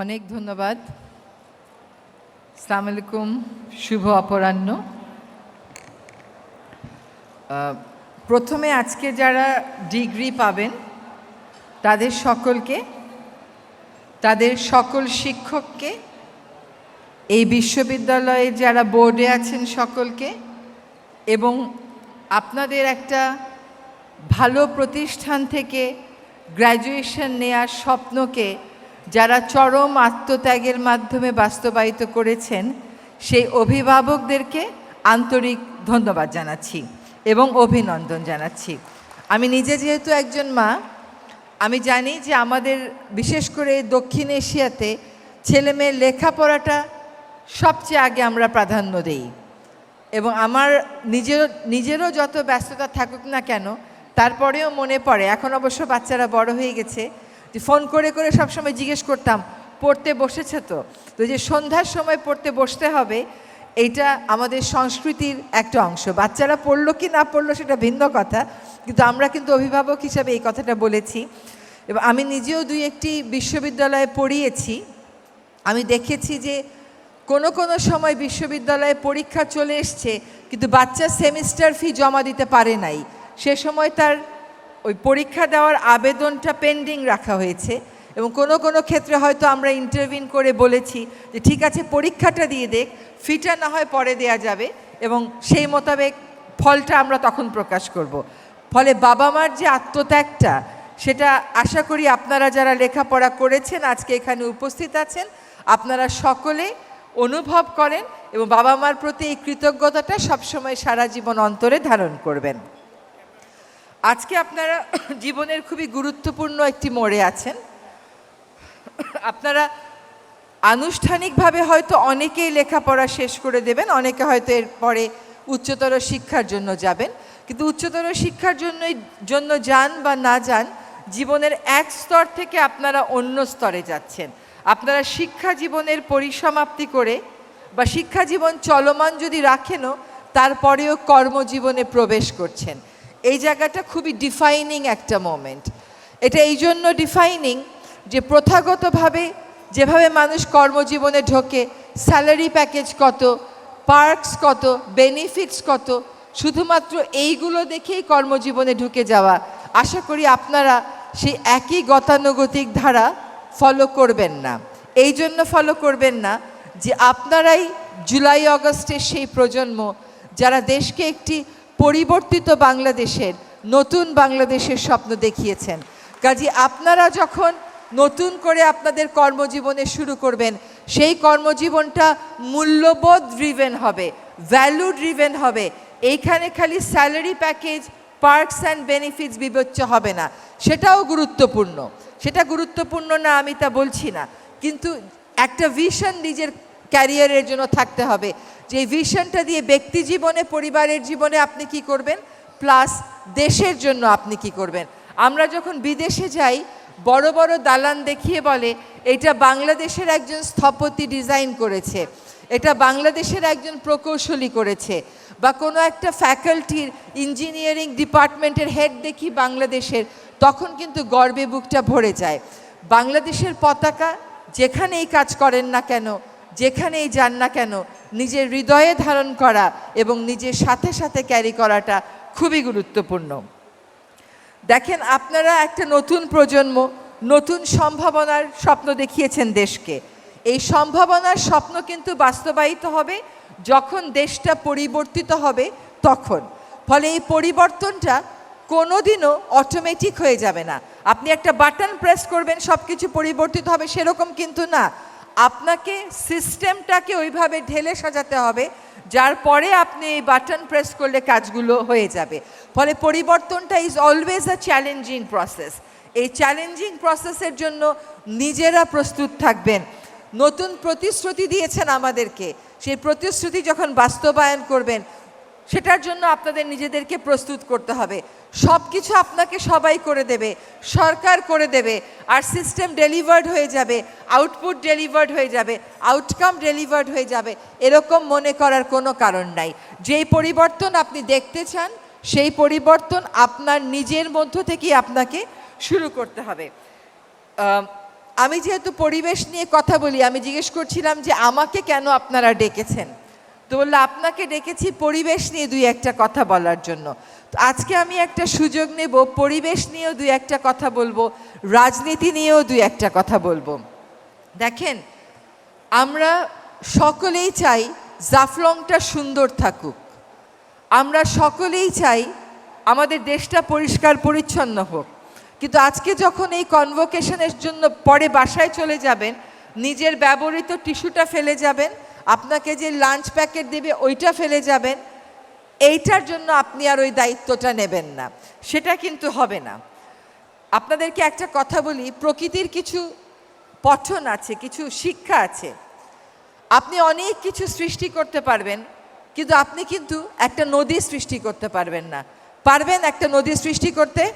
অনেক ধন্যবাদ। সালাম আলাইকুম, শুভ অপরাহ্ন। প্রথমে আজকে যারা ডিগ্রি পাবেন, তাদের সকলকে, তাদের সকল শিক্ষককে, এই বিশ্ববিদ্যালয়ে যারা বোর্ডে আছেন সকলকে, এবং আপনাদের একটা ভালো প্রতিষ্ঠান থেকে গ্র্যাজুয়েশন নেয়ার স্বপ্নকে যারা চরম আত্মত্যাগের মাধ্যমে বাস্তবায়িত করেছেন, সেই অভিভাবকদেরকে আন্তরিক ধন্যবাদ জানাচ্ছি এবং অভিনন্দন জানাচ্ছি। আমি নিজে যেহেতু একজন মা, আমি জানি যে আমাদের বিশেষ করে দক্ষিণ এশিয়াতে ছেলে মেয়ের লেখাপড়াটা সবচেয়ে আগে আমরা প্রাধান্য দেই এবং আমার নিজের, নিজেরও যত ব্যস্ততা থাকুক না কেন, তারপরেও মনে পড়ে, এখন অবশ্য বাচ্চারা বড় হয়ে গেছে যে ফোন করে করে সবসময় জিজ্ঞেস করতাম, পড়তে বসেছে তো? তো যে সন্ধ্যার সময় পড়তে বসতে হবে, এইটা আমাদের সংস্কৃতির একটা অংশ। বাচ্চারা পড়ল কি না পড়ল সেটা ভিন্ন কথা, কিন্তু আমরা কিন্তু অভিভাবক হিসাবে এই কথাটা বলেছি। এবং আমি নিজেও দুই একটি বিশ্ববিদ্যালয়ে পড়িয়েছি। আমি দেখেছি যে কোনো কোনো সময় বিশ্ববিদ্যালয়ে পরীক্ষা চলে এসছে, কিন্তু বাচ্চা সেমিস্টার ফি জমা দিতে পারে নাই। সে সময় তার ওই পরীক্ষা দেওয়ার আবেদনটা পেন্ডিং রাখা হয়েছে এবং কোনো কোনো ক্ষেত্রে হয়তো আমরা ইন্টারভিন করে বলেছি যে ঠিক আছে, পরীক্ষাটা দিয়ে দেখ ফিটা না হয় পরে দেয়া যাবে এবং সেই মোতাবেক ফলটা আমরা তখন প্রকাশ করব। ফলে বাবা মার যে আত্মত্যাগটা, সেটা আশা করি আপনারা যারা লেখাপড়া করেছেন, আজকে এখানে উপস্থিত আছেন, আপনারা সকলে অনুভব করেন এবং বাবা মার প্রতি এই কৃতজ্ঞতাটা সবসময় সারা জীবন অন্তরে ধারণ করবেন আজকে আপনারা জীবনের খুবই গুরুত্বপূর্ণ একটি মোড়ে আছেন। আপনারা আনুষ্ঠানিকভাবে হয়তো অনেকেই লেখাপড়া শেষ করে দেবেন, অনেকে হয়তো এরপরে উচ্চতর শিক্ষার জন্য যাবেন। কিন্তু উচ্চতর শিক্ষার জন্যই, জন্য যান বা না যান, জীবনের এক স্তর থেকে আপনারা অন্য স্তরে যাচ্ছেন। আপনারা শিক্ষা জীবনের পরিসমাপ্তি করে বা শিক্ষা জীবন চলমান যদি রাখেনও, তারপরেও কর্মজীবনে প্রবেশ করছেন। এই জায়গাটা খুবই ডিফাইনিং একটা মোমেন্ট এটা এই জন্য ডিফাইনিং যে প্রথাগতভাবে যেভাবে মানুষ কর্মজীবনে ঢোকে স্যালারি প্যাকেজ কত পার্কস কত বেনিফিটস কত, শুধুমাত্র এইগুলো দেখেই কর্মজীবনে ঢুকে যাওয়া। আশা করি আপনারা সেই একই গতানুগতিক ধারা ফলো করবেন না। এই জন্য ফলো করবেন না যে আপনারাই জুলাই অগস্টের সেই প্রজন্ম, যারা দেশকে একটি পরিবর্তিত বাংলাদেশের, নতুন বাংলাদেশের স্বপ্ন দেখিয়েছেন। কাজী আপনারা যখন নতুন করে আপনাদের কর্মজীবনে শুরু করবেন, সেই কর্মজীবনটা মূল্যবোধ ড্রিভেন হবে ভ্যালু ড্রিভেন হবে। এইখানে খালি salary package perks and benefits বিবেচ্য হবে না। সেটাও গুরুত্বপূর্ণ। সেটা গুরুত্বপূর্ণ না আমি তা বলছি না। কিন্তু একটা ভিশন নিজের ক্যারিয়ারের জন্য থাকতে হবে। যে ভিশনটা দিয়ে ব্যক্তি জীবনে, পরিবারের জীবনে আপনি কি করবেন? প্লাস দেশের জন্য আপনি কি করবেন? আমরা যখন বিদেশে যাই, বড় বড় দালান দেখিয়ে বলে, এটা বাংলাদেশের একজন স্থপতি ডিজাইন করেছে। এটা বাংলাদেশের একজন প্রকৌশলী করেছে। বা কোনো একটা ফ্যাকাল্টির ইঞ্জিনিয়ারিং ডিপার্টমেন্টের হেড দেখি বাংলাদেশের, তখন কিন্তু গর্বে বুকটা ভরে যায়। বাংলাদেশের পতাকা যেখানেই কাজ করেন না কেন যেখানেই যান না কেন, নিজের হৃদয়ে ধারণ করা এবং নিজের সাথে সাথে ক্যারি করাটা খুবই গুরুত্বপূর্ণ। দেখেন, আপনারা একটা নতুন প্রজন্ম, নতুন সম্ভাবনার স্বপ্ন দেখিয়েছেন দেশকে। এই সম্ভাবনার স্বপ্ন কিন্তু বাস্তবায়িত হবে যখন দেশটা পরিবর্তিত হবে তখন। ফলে এই পরিবর্তনটা কোনোদিনও অটোমেটিক হয়ে যাবে না। আপনি একটা বাটন প্রেস করবেন সব কিছু পরিবর্তিত হবে সেরকম কিন্তু না। আপনাকে সিস্টেমটাকে ওইভাবে ঢেলে সাজাতে হবে, যার পরে আপনি এই বাটন প্রেস করলে কাজগুলো হয়ে যাবে। ফলে পরিবর্তনটা is always a challenging process এই চ্যালেঞ্জিং প্রসেসের জন্য নিজেরা প্রস্তুত থাকবেন। নতুন প্রতিশ্রুতি দিয়েছেন আমাদেরকে। সেই প্রতিশ্রুতি যখন বাস্তবায়ন করবেন সেটার জন্য আপনাদের নিজেদেরকে প্রস্তুত করতে হবে। সব কিছু আপনাকে সবাই করে দেবে, সরকার করে দেবে, আর সিস্টেম ডেলিভার্ড হয়ে যাবে আউটপুট ডেলিভার্ড হয়ে যাবে আউটকাম ডেলিভার্ড হয়ে যাবে, এরকম মনে করার কোনো কারণ নাই। যেই পরিবর্তন আপনি দেখতে চান, সেই পরিবর্তন আপনার নিজের মধ্য থেকেই আপনাকে শুরু করতে হবে। আমি যেহেতু পরিবেশ নিয়ে কথা বলি, আমি জিজ্ঞেস করছিলাম যে আমাকে কেন আপনারা ডেকেছেন? তো বলল, আপনাকে ডেকেছি পরিবেশ নিয়ে দুই একটা কথা বলার জন্য। তো আজকে আমি একটা সুযোগ নেব, পরিবেশ নিয়েও দুই একটা কথা বলব, রাজনীতি নিয়েও দুই একটা কথা বলব। দেখেন, আমরা সকলেই চাই জাফলংটা সুন্দর থাকুক। আমরা সকলেই চাই আমাদের দেশটা পরিষ্কার পরিচ্ছন্ন হোক। কিন্তু আজকে যখন এই কনভোকেশনের জন্য পরে বাসায় চলে যাবেন, নিজের ব্যবহৃত টিস্যুটা ফেলে যাবেন আপনাকে যে লাঞ্চ প্যাকেট দেবে, ওইটা ফেলে যাবেন। এইটার জন্য আপনি আর ওই দায়িত্বটা নেবেন না। সেটা কিন্তু হবে না। আপনাদেরকে একটা কথা বলি, প্রকৃতির কিছু পঠন আছে, কিছু শিক্ষা আছে। আপনি অনেক কিছু সৃষ্টি করতে পারবেন, কিন্তু আপনি কিন্তু একটা নদী সৃষ্টি করতে পারবেন না। পারবেন একটা নদী সৃষ্টি করতে?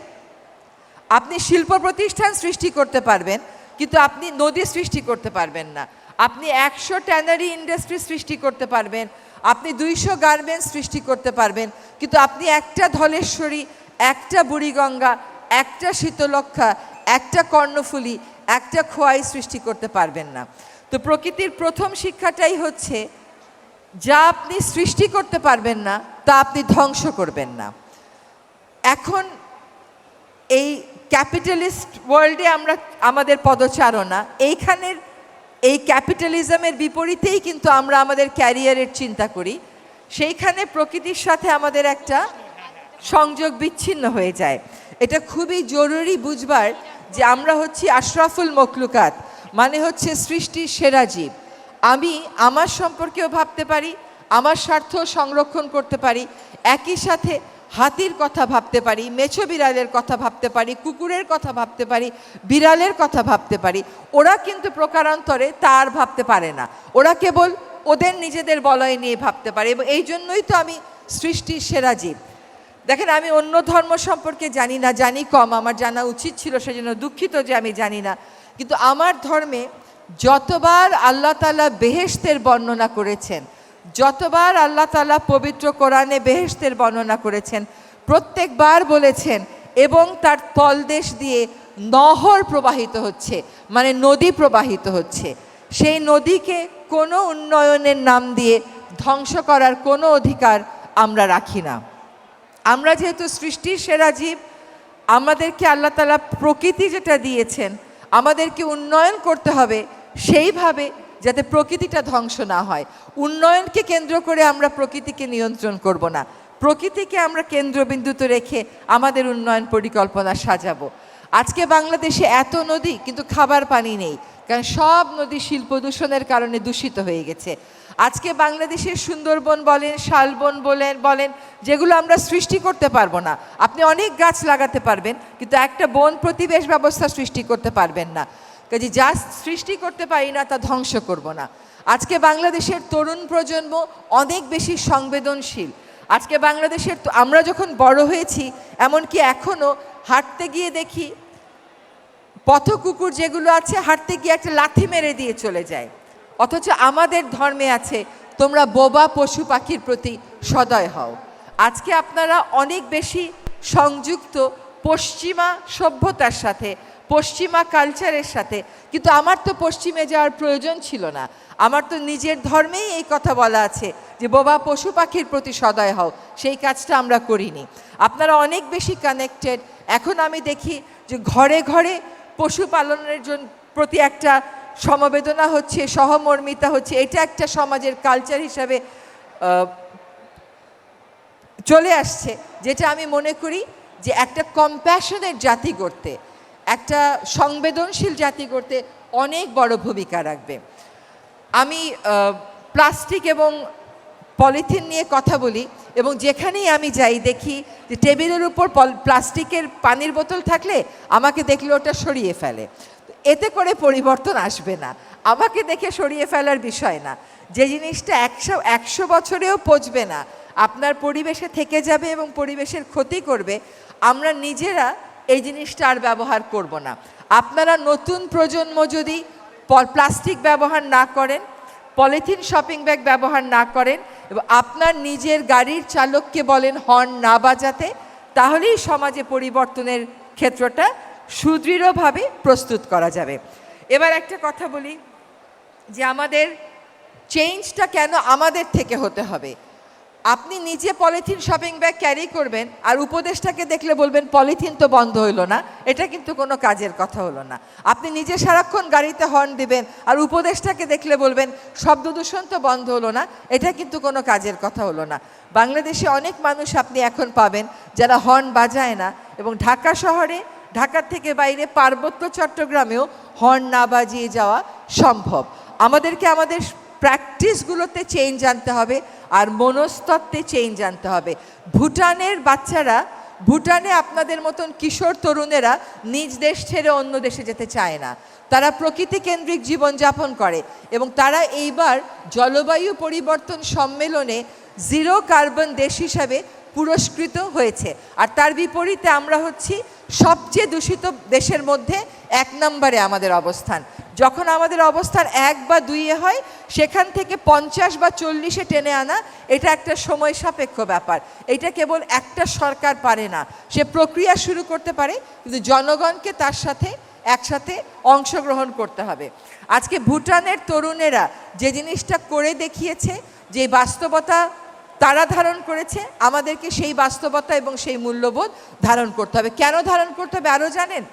আপনি শিল্প প্রতিষ্ঠান সৃষ্টি করতে পারবেন, কিন্তু আপনি নদী সৃষ্টি করতে পারবেন না। আপনি একশো ট্যানারি ইন্ডাস্ট্রি সৃষ্টি করতে পারবেন, আপনি দুইশো গার্মেন্টস সৃষ্টি করতে পারবেন, কিন্তু আপনি একটা ধলেশ্বরী, একটা বুড়িগঙ্গা, একটা শীতলক্ষা একটা কর্ণফুলী, একটা খোয়াই সৃষ্টি করতে পারবেন না। তো প্রকৃতির প্রথম শিক্ষাটাই হচ্ছে, যা আপনি সৃষ্টি করতে পারবেন না, তা আপনি ধ্বংস করবেন না। এখন এই ক্যাপিটালিস্ট ওয়ার্ল্ডে আমরা, আমাদের পদচারণা, এইখানের এই ক্যাপিটালিজমের বিপরীতেই কিন্তু আমরা আমাদের ক্যারিয়ারের চিন্তা করি। সেইখানে প্রকৃতির সাথে আমাদের একটা সংযোগ বিচ্ছিন্ন হয়ে যায়। এটা খুবই জরুরি বুঝবার যে আমরা হচ্ছি আশরাফুল মখলুকাত মানে হচ্ছে সৃষ্টির সেরা জীব। আমি আমার সম্পর্কেও ভাবতে পারি, আমার স্বার্থ সংরক্ষণ করতে পারি। একই সাথে হাতির কথা ভাবতে পারি, মেছো বিড়ালের কথা ভাবতে পারি, কুকুরের কথা ভাবতে পারি, বিড়ালের কথা ভাবতে পারি। ওরা কিন্তু প্রকারান্তরে তার ভাবতে পারে না। ওরা কেবল ওদের নিজেদের বলয় নিয়ে ভাবতে পারে এবং এই জন্যই তো আমি সৃষ্টির সেরা জীব। দেখেন, আমি অন্য ধর্ম সম্পর্কে জানি না, জানি কম, আমার জানা উচিত ছিল, সেজন্য দুঃখিত যে আমি জানি না। কিন্তু আমার ধর্মে যতবার আল্লাহ তালা বেহেশতের বর্ণনা করেছেন যতবার আল্লাহ তালা পবিত্র কোরআনে বেহেশতের বর্ণনা করেছেন, প্রত্যেকবার বলেছেন এবং তার তলদেশ দিয়ে নহর প্রবাহিত হচ্ছে মানে নদী প্রবাহিত হচ্ছে। সেই নদীকে কোনো উন্নয়নের নাম দিয়ে ধ্বংস করার কোনো অধিকার আমরা রাখি না। আমরা যেহেতু সৃষ্টির সেরা জীব, আমাদেরকে আল্লাহ তালা প্রকৃতি যেটা দিয়েছেন, আমাদেরকে উন্নয়ন করতে হবে, সেইভাবে যাতে প্রকৃতিটা ধ্বংস না হয়। উন্নয়নকে কেন্দ্র করে আমরা প্রকৃতিকে নিয়ন্ত্রণ করব না। প্রকৃতিকে আমরা কেন্দ্রবিন্দুতে রেখে আমাদের উন্নয়ন পরিকল্পনা সাজাবো। আজকে বাংলাদেশে এত নদী, কিন্তু খাবার পানি নেই, কারণ সব নদী শিল্প দূষণের কারণে দূষিত হয়ে গেছে। আজকে বাংলাদেশের সুন্দরবন বলেন, শালবন বলেন বলেন, যেগুলো আমরা সৃষ্টি করতে পারব না। আপনি অনেক গাছ লাগাতে পারবেন, কিন্তু একটা বন প্রতিবেশ ব্যবস্থা সৃষ্টি করতে পারবেন না। কাজে যা সৃষ্টি করতে পারি না, তা ধ্বংস করব না। আজকে বাংলাদেশের তরুণ প্রজন্ম অনেক বেশি সংবেদনশীল। আজকে বাংলাদেশের আমরা যখন বড় হয়েছি, এমনকি এখনও হাঁটতে গিয়ে দেখি পথ কুকুর যেগুলো আছে, হাঁটতে গিয়ে একটা লাথি মেরে দিয়ে চলে যায়। অথচ আমাদের ধর্মে আছে, তোমরা বোবা পশু পাখির প্রতি সদয় হও। আজকে আপনারা অনেক বেশি সংযুক্ত পশ্চিমা সভ্যতার সাথে পশ্চিমা কালচারের সাথে। কিন্তু আমার তো পশ্চিমে যাওয়ার প্রয়োজন ছিল না। আমার তো নিজের ধর্মেই এই কথা বলা আছে যে, বোবা পশু পাখির প্রতি সদয় হও, সেই কাজটা আমরা করিনি। আপনারা অনেক বেশি কানেক্টেড এখন আমি দেখি যে, ঘরে ঘরে পশুপালনের জন্য প্রতি একটা সমবেদনা হচ্ছে, সহমর্মিতা হচ্ছে। এটা একটা সমাজের কালচার হিসাবে চলে আসছে। যেটা আমি মনে করি যে, একটা কম্প্যাশনের জাতি করতে একটা সংবেদনশীল জাতি করতে অনেক বড় ভূমিকা রাখবে। আমি প্লাস্টিক এবং পলিথিন নিয়ে কথা বলি এবং যেখানেই আমি যাই দেখি যে টেবিলের উপর পল- প্লাস্টিকের পানির বোতল থাকলে আমাকে দেখলে ওটা সরিয়ে ফেলে। এতে করে পরিবর্তন আসবে না। আমাকে দেখে সরিয়ে ফেলার বিষয় না। যে জিনিসটা একশো একশো বছরেও পচবে না, আপনার পরিবেশে থেকে যাবে এবং পরিবেশের ক্ষতি করবে। আমরা নিজেরা এই জিনিসটা আর ব্যবহার করব না। আপনারা নতুন প্রজন্ম যদি প্লাস্টিক ব্যবহার না করেন, পলিথিন শপিং ব্যাগ ব্যবহার না করেন, এবং আপনার নিজের গাড়ির চালককে বলেন হর্ন না বাজাতে, তাহলেই সমাজে পরিবর্তনের ক্ষেত্রটা সুদৃঢ়ভাবে প্রস্তুত করা যাবে। এবার একটা কথা বলি যে আমাদের চেঞ্জটা কেন আমাদের থেকে হতে হবে? আপনি নিজে পলিথিন শপিং ব্যাগ ক্যারি করবেন আর উপদেশটাকে দেখলে বলবেন, পলিথিন তো বন্ধ হইল না। এটা কিন্তু কোনো কাজের কথা হলো না। আপনি নিজে সারাক্ষণ গাড়িতে হর্ন দিবেন আর উপদেশটাকে দেখলে বলবেন, শব্দ দূষণ তো বন্ধ হলো না। এটা কিন্তু কোনো কাজের কথা হলো না। বাংলাদেশে অনেক মানুষ আপনি এখন পাবেন যারা হর্ন বাজায় না এবং ঢাকা শহরে, ঢাকার থেকে বাইরে পার্বত্য চট্টগ্রামেও হর্ন না বাজিয়ে যাওয়া সম্ভব। আমাদেরকে আমাদের প্র্যাকটিসগুলোতে চেঞ্জ আনতে হবে আর মনস্তত্ত্বে চেঞ্জ আনতে হবে। ভুটানের বাচ্চারা, ভুটানে আপনাদের মতন কিশোর তরুণেরা নিজ দেশ ছেড়ে অন্য দেশে যেতে চায় না। তারা প্রকৃতি কেন্দ্রিক জীবনযাপন করে এবং তারা এইবার জলবায়ু পরিবর্তন সম্মেলনে জিরো কার্বন দেশ হিসাবে পুরস্কৃত হয়েছে। আর তার বিপরীতে আমরা হচ্ছি সবচেয়ে দূষিত দেশের মধ্যে এক নম্বরে আমাদের অবস্থান। যখন আমাদের অবস্থান এক বা দুইয়ে হয়, সেখান থেকে পঞ্চাশ বা চল্লিশে টেনে আনা, এটা একটা সময় সাপেক্ষ ব্যাপার। এটা কেবল একটা সরকার পারে না, সে প্রক্রিয়া শুরু করতে পারে, কিন্তু জনগণকে তার সাথে, একসাথে অংশগ্রহণ করতে হবে। আজকে ভুটানের তরুণেরা যে জিনিসটা করে দেখিয়েছে, যে বাস্তবতা তারা ধারণ করেছে, আমাদেরকে সেই বাস্তবতা এবং সেই মূল্যবোধ ধারণ করতে হবে। কেন ধারণ করতে হবে আরও জানেন?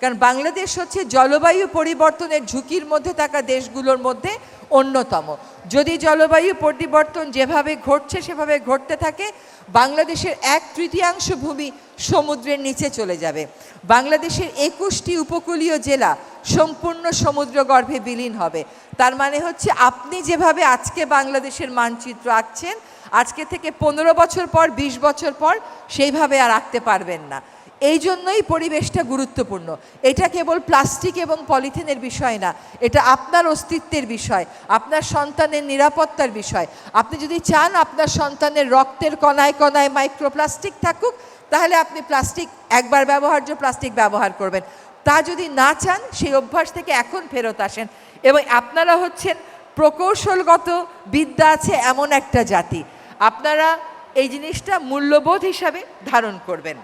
কারণ বাংলাদেশ হচ্ছে জলবায়ু পরিবর্তনের ঝুঁকির মধ্যে থাকা দেশগুলোর মধ্যে অন্যতম। যদি জলবায়ু পরিবর্তন যেভাবে ঘটছে, সেভাবে ঘটতে থাকে, বাংলাদেশের এক তৃতীয়াংশ ভূমি সমুদ্রের নিচে চলে যাবে। বাংলাদেশের একুশটি উপকূলীয় জেলা সম্পূর্ণ সমুদ্রগর্ভে বিলীন হবে। তার মানে হচ্ছে আপনি যেভাবে আজকে বাংলাদেশের মানচিত্র আঁকছেন, আজকে থেকে পনেরো বছর পর ২০ বছর পর, সেইভাবে আর আঁকতে পারবেন না। এই জন্যই পরিবেশটা গুরুত্বপূর্ণ। এটা কেবল প্লাস্টিক এবং পলিথিনের বিষয় না, এটা আপনার অস্তিত্বের বিষয়, আপনার সন্তানের নিরাপত্তার বিষয়। আপনি যদি চান আপনার সন্তানের রক্তের কণায় কণায় মাইক্রোপ্লাস্টিক থাকুক, তাহলে আপনি প্লাস্টিক, একবার ব্যবহার্য প্লাস্টিক ব্যবহার করবেন। তা যদি না চান, সেই অভ্যাস থেকে এখন ফেরত আসেন। এবং আপনারা হচ্ছেন প্রকৌশলগত বিদ্যা আছে এমন একটা জাতি। আপনারা এই জিনিসটা মূল্যবোধ হিসাবে ধারণ করবেন।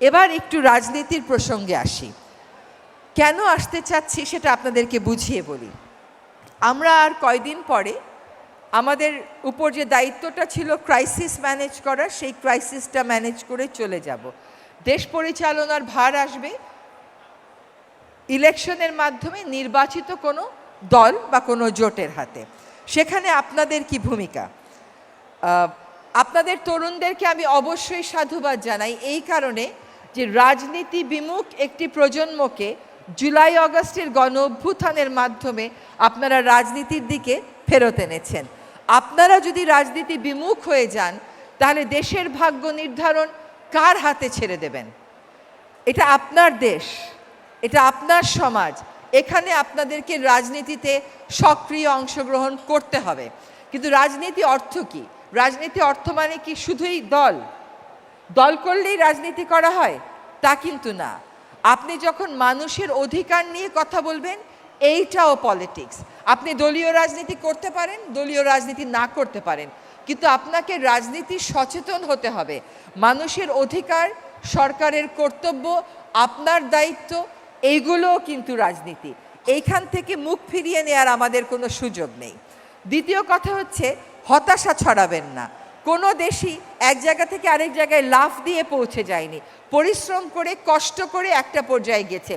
এবার একটু রাজনীতির প্রসঙ্গে আসি। কেন আসতে চাচ্ছি সেটা আপনাদেরকে বুঝিয়ে বলি। আমরা আর কয়দিন পরে আমাদের উপর যে দায়িত্বটা ছিল ক্রাইসিস ম্যানেজ করার, সেই ক্রাইসিসটা ম্যানেজ করে চলে যাব। দেশ পরিচালনার ভার আসবে। ইলেকশনের মাধ্যমে নির্বাচিত কোনো দল বা কোনো জোটের হাতে। সেখানে আপনাদের কি ভূমিকা? আপনাদের তরুণদেরকে আমি অবশ্যই সাধুবাদ জানাই। এই কারণে যে রাজনীতি বিমুখ একটি প্রজন্মকে জুলাই অগস্টের গণ অভ্যুত্থানের মাধ্যমে আপনারা রাজনীতির দিকে ফেরত এনেছেন। আপনারা যদি রাজনীতি বিমুখ হয়ে যান, তাহলে দেশের ভাগ্য নির্ধারণ কার হাতে ছেড়ে দেবেন? এটা আপনার দেশ, এটা আপনার সমাজ। এখানে আপনাদেরকে রাজনীতিতে সক্রিয় অংশগ্রহণ করতে হবে। কিন্তু রাজনীতি অর্থ কি? রাজনীতি অর্থ মানে কি? শুধুই দল। দল করলেই রাজনীতি করা হয়, তা কিন্তু না। আপনি যখন মানুষের অধিকার নিয়ে কথা বলবেন, এইটাও পলিটিক্স আপনি দলীয় রাজনীতি করতে পারেন, দলীয় রাজনীতি না করতে পারেন। কিন্তু আপনাকে রাজনীতি সচেতন হতে হবে। মানুষের অধিকার, সরকারের কর্তব্য, আপনার দায়িত্ব এইগুলোও কিন্তু রাজনীতি। এইখান থেকে মুখ ফিরিয়ে নেওয়ার আমাদের কোনো সুযোগ নেই। দ্বিতীয় কথা হচ্ছে, হতাশা ছড়াবেন না। কোনো দেশই এক জায়গা থেকে আরেক জায়গায় লাফ দিয়ে পৌঁছে যায়নি। পরিশ্রম করে, কষ্ট করে একটা পর্যায়ে গেছে।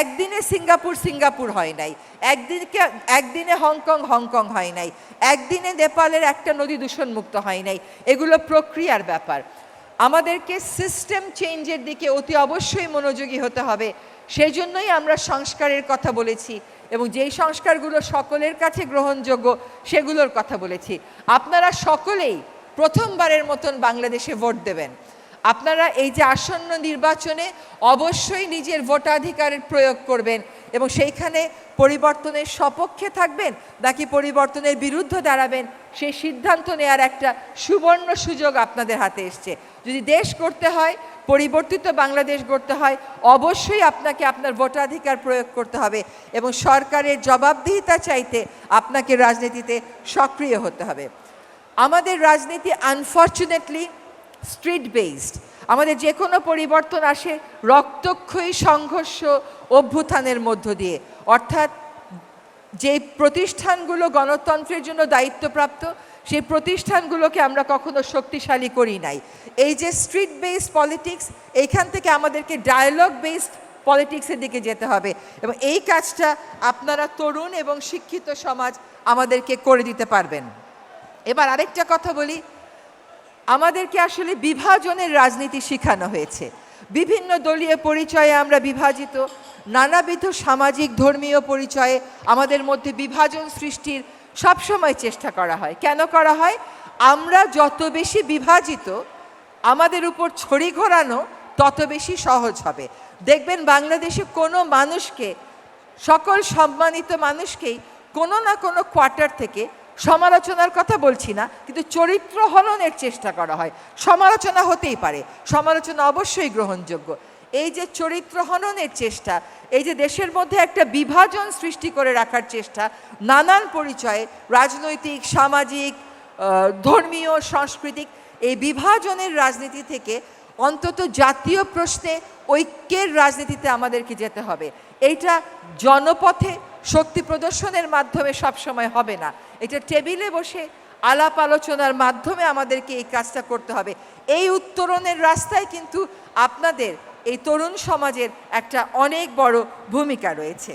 একদিনে সিঙ্গাপুর সিঙ্গাপুর হয় নাই। একদিনকে, একদিনে হংকং হংকং হয় নাই। একদিনে নেপালের একটা নদী দূষণমুক্ত হয় নাই। এগুলো প্রক্রিয়ার ব্যাপার। আমাদেরকে সিস্টেম চেঞ্জের দিকে অতি অবশ্যই মনোযোগী হতে হবে। সেই জন্যই আমরা সংস্কারের কথা বলেছি এবং যেই সংস্কারগুলো সকলের কাছে গ্রহণযোগ্য, সেগুলোর কথা বলেছি। আপনারা সকলেই প্রথমবারের মতন বাংলাদেশে ভোট দেবেন। আপনারা এই যে আসন্ন নির্বাচনে অবশ্যই নিজের ভোটাধিকারের প্রয়োগ করবেন এবং সেইখানে পরিবর্তনের সপক্ষে থাকবেন নাকি পরিবর্তনের বিরুদ্ধে দাঁড়াবেন, সেই সিদ্ধান্ত নেওয়ার একটা সুবর্ণ সুযোগ আপনাদের হাতে এসছে। যদি দেশ করতে হয়, পরিবর্তিত বাংলাদেশ গড়তে হয়, অবশ্যই আপনাকে আপনার ভোটাধিকার প্রয়োগ করতে হবে এবং সরকারের জবাবদিহিতা চাইতে আপনাকে রাজনীতিতে সক্রিয় হতে হবে। আমাদের রাজনীতি আনফর্চুনেটলি স্ট্রিট বেসড আমাদের যে কোনো পরিবর্তন আসে রক্তক্ষয়ী সংঘর্ষ অভ্যুত্থানের মধ্য দিয়ে। অর্থাৎ যে প্রতিষ্ঠানগুলো গণতন্ত্রের জন্য দায়িত্বপ্রাপ্ত, সেই প্রতিষ্ঠানগুলোকে আমরা কখনো শক্তিশালী করি নাই। এই যে স্ট্রিট বেসড পলিটিক্স এইখান থেকে আমাদেরকে ডায়ালগ বেসড পলিটিক্সের দিকে যেতে হবে। এবং এই কাজটা আপনারা তরুণ এবং শিক্ষিত সমাজ আমাদেরকে করে দিতে পারবেন। এবার আরেকটা কথা বলি। আমাদেরকে আসলে বিভাজনের রাজনীতি শেখানো হয়েছে। বিভিন্ন দলীয় পরিচয়ে আমরা বিভাজিত, নানাবিধ সামাজিক ধর্মীয় পরিচয়ে আমাদের মধ্যে বিভাজন সৃষ্টির সবসময় চেষ্টা করা হয়। কেন করা হয়? আমরা যত বেশি বিভাজিত, আমাদের উপর ছড়ি ঘোরানো তত বেশি সহজ হবে। দেখবেন বাংলাদেশে কোনো মানুষকে, সকল সম্মানিত মানুষকেই কোনো না কোনো কোয়ার্টার থেকে সমালোচনার কথা বলছি না, কিন্তু চরিত্র হননের চেষ্টা করা হয়। সমালোচনা হতেই পারে, সমালোচনা অবশ্যই গ্রহণযোগ্য। এই যে চরিত্র হননের চেষ্টা, এই যে দেশের মধ্যে একটা বিভাজন সৃষ্টি করে রাখার চেষ্টা, নানান পরিচয়ে, রাজনৈতিক, সামাজিক ধর্মীয়, সাংস্কৃতিক, এই বিভাজনের রাজনীতি থেকে অন্তত জাতীয় প্রশ্নে ঐক্যের রাজনীতিতে আমাদেরকে যেতে হবে। এইটা জনপথে শক্তি প্রদর্শনের মাধ্যমে সবসময় হবে না। এটা টেবিলে বসে আলাপ আলোচনার মাধ্যমে আমাদেরকে এই কাজটা করতে হবে। এই উত্তরণের রাস্তায় কিন্তু আপনাদের এই তরুণ সমাজের একটা অনেক বড় ভূমিকা রয়েছে।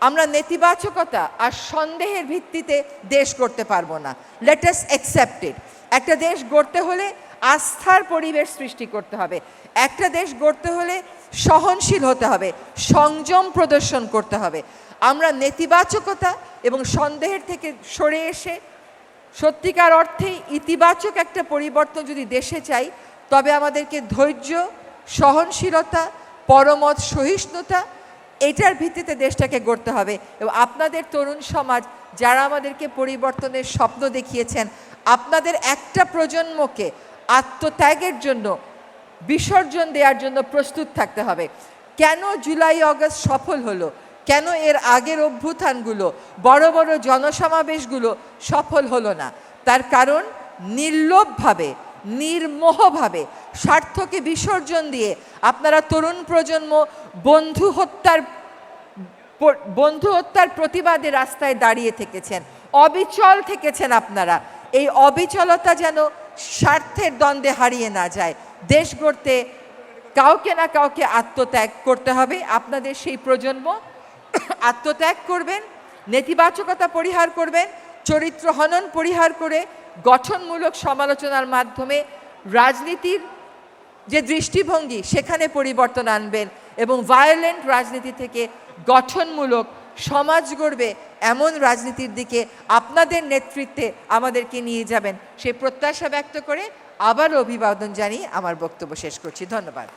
আমরা নেতিবাচকতা আর সন্দেহের ভিত্তিতে দেশ করতে পারব না। লেটাস অ্যাকসেপ্টেড একটা দেশ গড়তে হলে আস্থার পরিবেশ সৃষ্টি করতে হবে। একটা দেশ গড়তে হলে সহনশীল হতে হবে। সংযম প্রদর্শন করতে হবে। আমরা নেতিবাচকতা এবং সন্দেহের থেকে সরে এসে সত্যিকার অর্থেই ইতিবাচক একটা পরিবর্তন যদি দেশে চাই, তবে আমাদেরকে ধৈর্য, সহনশীলতা, পরমত সহিষ্ণুতা, এটার ভিত্তিতে দেশটাকে গড়তে হবে। এবং আপনাদের তরুণ সমাজ যারা আমাদেরকে পরিবর্তনের স্বপ্ন দেখিয়েছেন, আপনাদের একটা প্রজন্মকে আত্মত্যাগের জন্য, বিসর্জন দেওয়ার জন্য প্রস্তুত থাকতে হবে। কেন জুলাই, অগস্ট সফল হলো? কেন এর আগের অভ্যুত্থানগুলো, বড় বড় জনসমাবেশগুলো সফল হলো না? তার কারণ নির্লোভভাবে, নির্মোহভাবে, স্বার্থকে বিসর্জন দিয়ে আপনারা তরুণ প্রজন্ম বন্ধু হত্যার বন্ধু হত্যার প্রতিবাদে রাস্তায় দাঁড়িয়ে থেকেছেন। অবিচল থেকেছেন আপনারা। এই অবিচলতা যেন স্বার্থের দ্বন্দ্বে হারিয়ে না যায়। দেশ গড়তে কাউকে না কাউকে আত্মত্যাগ করতে হবে। আপনাদের সেই প্রজন্ম আত্মত্যাগ করবেন, নেতিবাচকতা পরিহার করবেন, চরিত্র হনন পরিহার করে গঠনমূলক সমালোচনার মাধ্যমে রাজনীতির যে দৃষ্টিভঙ্গি সেখানে পরিবর্তন আনবেন এবং ভায়োলেন্ট রাজনীতি থেকে গঠনমূলক সমাজ গড়বে এমন রাজনীতির দিকে আপনাদের নেতৃত্বে আমাদেরকে নিয়ে যাবেন। সেই প্রত্যাশা ব্যক্ত করে আবার অভিবাদন জানিয়ে আমার বক্তব্য শেষ করছি। ধন্যবাদ।